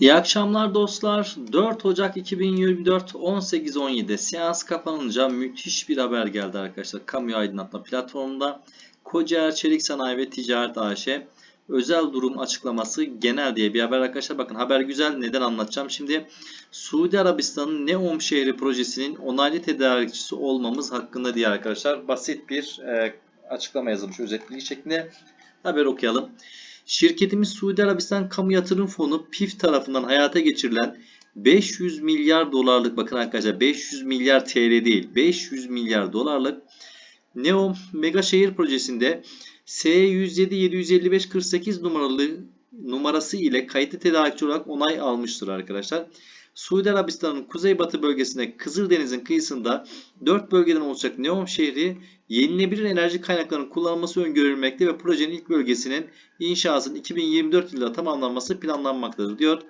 İyi akşamlar dostlar. 4 Ocak 2024 18.17 seans kapanınca müthiş bir haber geldi arkadaşlar. Kamu aydınlatma platformunda Kocaeli Çelik Sanayi ve Ticaret AŞ özel durum açıklaması genel diye bir haber arkadaşlar. Bakın haber güzel. Neden anlatacağım şimdi. Suudi Arabistan'ın Neom şehri projesinin onaylı tedarikçisi olmamız hakkında diye arkadaşlar basit bir e, açıklama yazılmış özetliği şeklinde. Haber okuyalım. Şirketimiz Suudi Arabistan Kamu Yatırım Fonu PIF tarafından hayata geçirilen 500 milyar dolarlık bakın arkadaşlar 500 milyar TL değil 500 milyar dolarlık Neom Mega Şehir Projesi'nde S107 755 48 numaralı numarası ile kayıtlı tedarikçi olarak onay almıştır arkadaşlar. Suudi Arabistan'ın kuzeybatı bölgesinde Kızıldeniz'in kıyısında 4 bölgeden oluşacak Neom şehri yenilenebilir enerji kaynaklarının kullanılması öngörülmekte ve projenin ilk bölgesinin inşasının 2024 yılında tamamlanması planlanmaktadır diyor.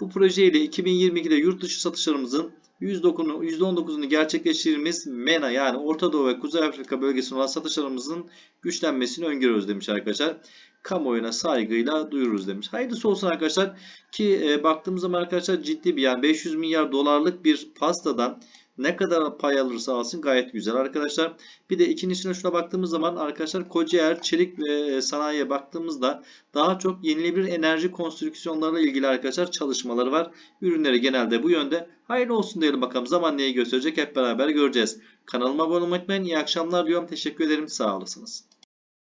Bu proje ile 2022'de yurt dışı satışlarımızın %10'unu %19'unu gerçekleştirdiğimiz MENA yani Orta Doğu ve Kuzey Afrika bölgesine olan satışlarımızın güçlenmesini öngörüyoruz demiş arkadaşlar. Kamuoyuna saygıyla duyururuz demiş. Hayırlısı olsun arkadaşlar ki e, baktığımız zaman arkadaşlar ciddi bir yani 500 milyar dolarlık bir pastadan ne kadar pay alırsa alsın gayet güzel arkadaşlar. Bir de ikincisine şuna baktığımız zaman arkadaşlar Kocaeli Çelik ve Sanayi'ye baktığımızda daha çok yenilenebilir enerji konstrüksiyonlarıyla ilgili arkadaşlar çalışmaları var. Ürünleri genelde bu yönde. Hayırlı olsun diyelim bakalım. Zaman neyi gösterecek hep beraber göreceğiz. Kanalıma abone olmayı unutmayın. İyi akşamlar diyorum. Teşekkür ederim. Sağ olasınız.